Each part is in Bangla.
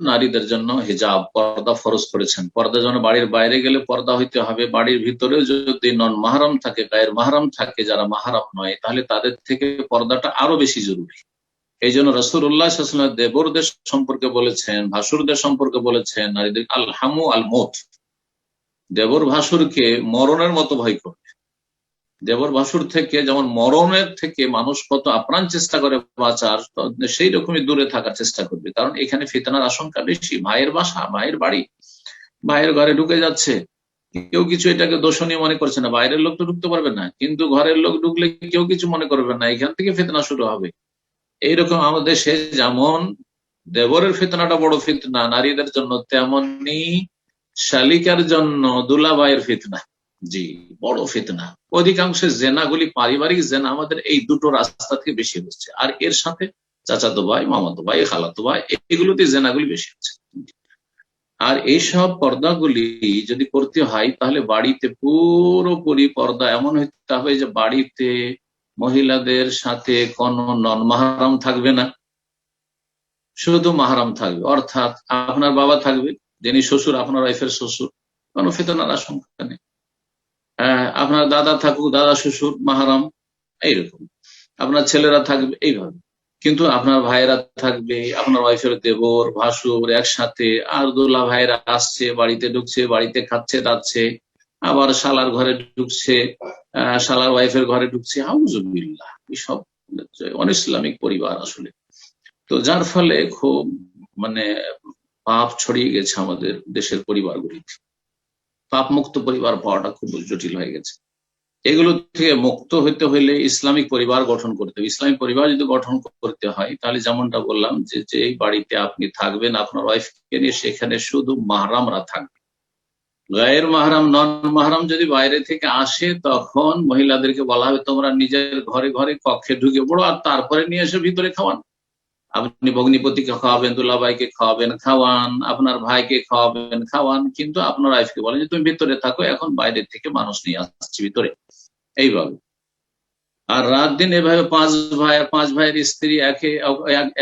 নারীদের জন্য হিজাব, পর্দা ফরজ করেছেন। পর্দা যেন বাড়ির বাইরে গেলে পর্দা হইতে হবে, বাড়ির ভিতরেও যদি নন মাহারাম থাকে, গায়ের মাহারাম থাকে, যারা মাহারাম নয়, তাহলে তাদের থেকে পর্দাটা আরও বেশি জরুরি। এই জন্য রসুল্লাহ দেবরদের সম্পর্কে বলেছেন, ভাসুরদের সম্পর্কে বলেছেন, নারীদের আল হামু আল মোত দেবর ভাসুরকে মরণের মতো ভয় করবে। দেবর ভাসুর থেকে, যেমন মরণের থেকে মানুষ কত আপ্রাণ চেষ্টা করে বাঁচার সেই রকমই দূরে থাকার চেষ্টা করবে। কারণ এখানে ফিতনার আশঙ্কা বেশি। ভাইয়ের বাসা, ভাইয়ের বাড়ি, ভাইয়ের ঘরে ঢুকে যাচ্ছে। কেউ কিছু এটাকে দোষণীয় মনে করছে না। বাইরের লোক তো ঢুকতে পারবে না। কিন্তু ঘরের লোক ঢুকলে কেউ কিছু মনে করবে না। এখান থেকে ফেতনা শুরু হবে। এইরকম আমাদের দেশে যেমন দেবরের ফিতনাটা বড় ফিতনা, নারীদের জন্য তেমনি শালিকার জন্য দুলাবাইয়ের ফিতনা। জি, বড় ফিতনা। অধিকাংশ জেনাগুলি পারিবারিক জেনা আমাদের এই দুটো রাস্তা থেকে বেশি হচ্ছে। আর এর সাথে চাচাতো ভাই, মামাতো ভাই, খালাতো ভাই এগুলোতে জেনাগুলি বেশি হচ্ছে। আর এইসব পর্দাগুলি যদি করতে হয়, তাহলে বাড়িতে পুরোপুরি পর্দা এমন হইতে হবে যে বাড়িতে মহিলাদের সাথে কোন নন মাহারাম থাকবে না। শুধু মাহারাম থাকবে। অর্থাৎ আপনার বাবা থাকবে, যিনি শ্বশুর, আপনার ওয়াইফের শ্বশুর। কোনো ফেতনার আশঙ্কা নেই। আপনার দাদা থাকুক, দাদা শ্বশুর, মাহারাম, এইরকম। আপনার ছেলেরা থাকবে, এইভাবে। কিন্তু আপনার ভাইয়েরা থাকবে, আপনার ওয়াইফের দেবর, ভাসুর একসাথে, আর দোলা ভাইয়েরা আসছে, বাড়িতে ঢুকছে, বাড়িতে খাচ্ছে যাচ্ছে আবার শালার ঘরে ঢুকছে শালার ওয়াইফের ঘরে ঢুকছে। হাউজুবিল্লাহ এসব অন ইসলামিক পরিবার আসলে। তো যার ফলে খুব মানে পাপ ছড়িয়ে গেছে আমাদের দেশের পরিবারগুলিতে। পাপ মুক্ত পরিবার পাওয়াটা খুব জটিল হয়ে গেছে। এগুলো থেকে মুক্ত হইতে হইলে ইসলামিক পরিবার গঠন করতে হবে। ইসলামিক পরিবার যদি গঠন করতে হয়, তাহলে যেমনটা বললাম যে যে বাড়িতে আপনি থাকবেন, আপনার ওয়াইফকে নিয়ে সেখানে শুধু মাহরামরা থাকবে। গায়ের মাহরাম নন মাহরাম যদি বাইরে থেকে আসে, তখন মহিলাদেরকে বলা হবে, তোমরা নিজের ঘরে ঘরে কক্ষে ঢুকে পড়ো আর তারপরে নিয়ে এসে ভিতরে খাওয়ান। আপনি ভগ্নিপতিকে খাওয়াবেন, দুলাভাইকে খাওয়াবেন, খাওয়ান, আপনার ভাইকে খাওয়াবেন, খাওয়ান। কিন্তু আপনার ওয়াইফকে বলেন যে, তুমি ভিতরে থাকো, এখন বাইরে থেকে মানুষ নিয়ে আসছি ভিতরে। এইভাবে। আর রাত দিন এভাবে পাঁচ ভাই, পাঁচ ভাইয়ের স্ত্রী, একে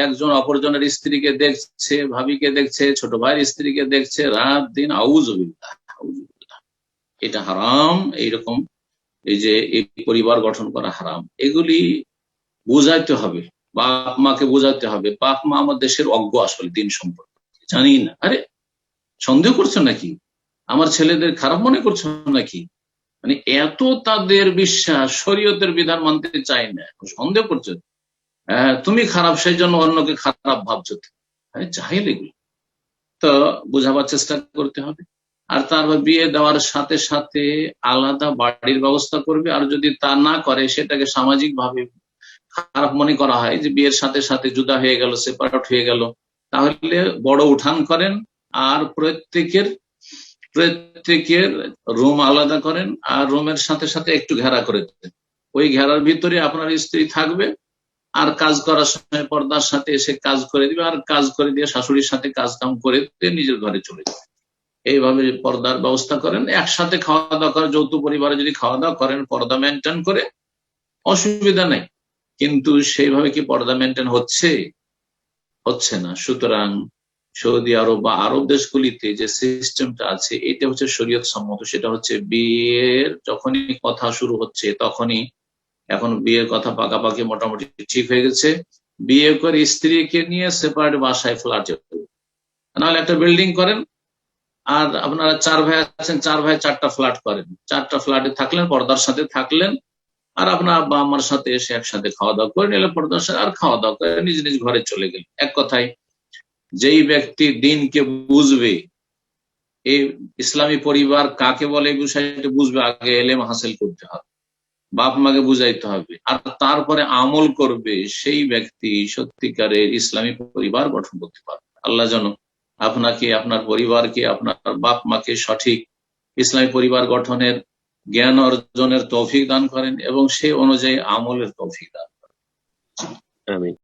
একজন অপরজনের স্ত্রীকে দেখছে, ভাবিকে দেখছে, ছোট ভাইয়ের স্ত্রীকে দেখছে, রাত দিন আউজ এটা হারাম, এইরকম, এই যে, এই পরিবার গঠন করা হারাম। এগুলি বুঝাইতে হবে। বাপ মাকে বোঝাতে হবে। বাপ মা আমার দেশের অজ্ঞ আসলে, দিন সম্পর্কে। জানি না। আরে, সন্দেহ করছ নাকি? আমার ছেলেদের খারাপ মনে করছ নাকি? মানে এত তাদের বিশ্বাস, শরীয়তের বিধান মানতে চাই না। সন্দেহ করছ? হ্যাঁ তুমি খারাপ সেই জন্য অন্যকে খারাপ ভাবছ। চাহিল এগুলো। তো বোঝাবার চেষ্টা করতে হবে। আর তারপর বিয়ে দেওয়ার সাথে সাথে আলাদা বাড়ির ব্যবস্থা করবে। আর যদি তা না করে, সেটাকে সামাজিক ভাবে খারাপ মনে করা হয় যে বিয়ের সাথে সাথে জুদা হয়ে গেল সেপারেট হয়ে গেল। তাহলে বড় উঠান করেন আর প্রত্যেকের প্রত্যেকের রুম আলাদা করেন আর রুমের সাথে সাথে একটু ঘেরা করে দেন। ওই ঘেরার ভিতরে আপনার স্ত্রী থাকবে আর কাজ করার সময় পর্দার সাথে এসে কাজ করে দিবে আর কাজ করে দিয়ে শাশুড়ির সাথে কাজ কাম করে দিয়ে নিজের ঘরে চলে যাবে। এইভাবে পর্দার ব্যবস্থা করেন, একসাথে খাওয়া দাওয়া করে যৌথ পরিবারে যদি খাওয়া দাওয়া করেন, পর্দা মেনটেন করে, অসুবিধা নেই। কিন্তু সেইভাবে কি পর্দা মেনটেন হচ্ছে? হচ্ছে না। সুতরাং সৌদি আরব বা আরব দেশগুলিতে যে সিস্টেমটা আছে, এটা হচ্ছে শরীয়ত সম্মত। সেটা হচ্ছে বিয়ের যখনই কথা শুরু হচ্ছে, তখনই এখন বিয়ের কথা পাকাপাকি মোটামুটি ঠিক হয়ে গেছে। বিয়ে করে স্ত্রীকে নিয়ে সেপারেট বাসায় ফ্ল্যাট নাহলে একটা বিল্ডিং করেন, আর আপনারা চার ভাই আছেন, চার ভাই চারটা ফ্ল্যাট করেন। চারটা ফ্ল্যাটে থাকলেন, পর্দার সাথে থাকলেন আর আপনার আব্বা আমার সাথে এসে একসাথে খাওয়া দাওয়া করে নিলে পর্দার সাথে আর খাওয়া দাওয়া করে নিজ নিজ ঘরে চলে গেল। এক কথায়, যেই ব্যক্তি দিনকে বুঝবে এই ইসলামী পরিবার কাকে বলে এই বিষয়টা বুঝবে, আগে এলেম হাসিল করতে হবে, বাপ মাকে বুঝাইতে হবে। আর তারপরে আমল করবে, সেই ব্যক্তি সত্যিকারের ইসলামী পরিবার গঠন করতে পারবে। আল্লাহ যেন আপনাকে, আপনার পরিবারকে, আপনার বাপ মাকে সঠিক ইসলামী পরিবার গঠনের জ্ঞান অর্জনের তৌফিক দান করেন এবং সেই অনুযায়ী আমলের তৌফিক দান করেন।